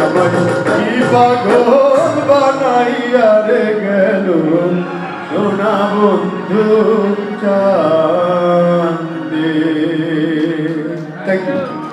আমার কি পাগল বানাইয়া রে গেল বন্ধু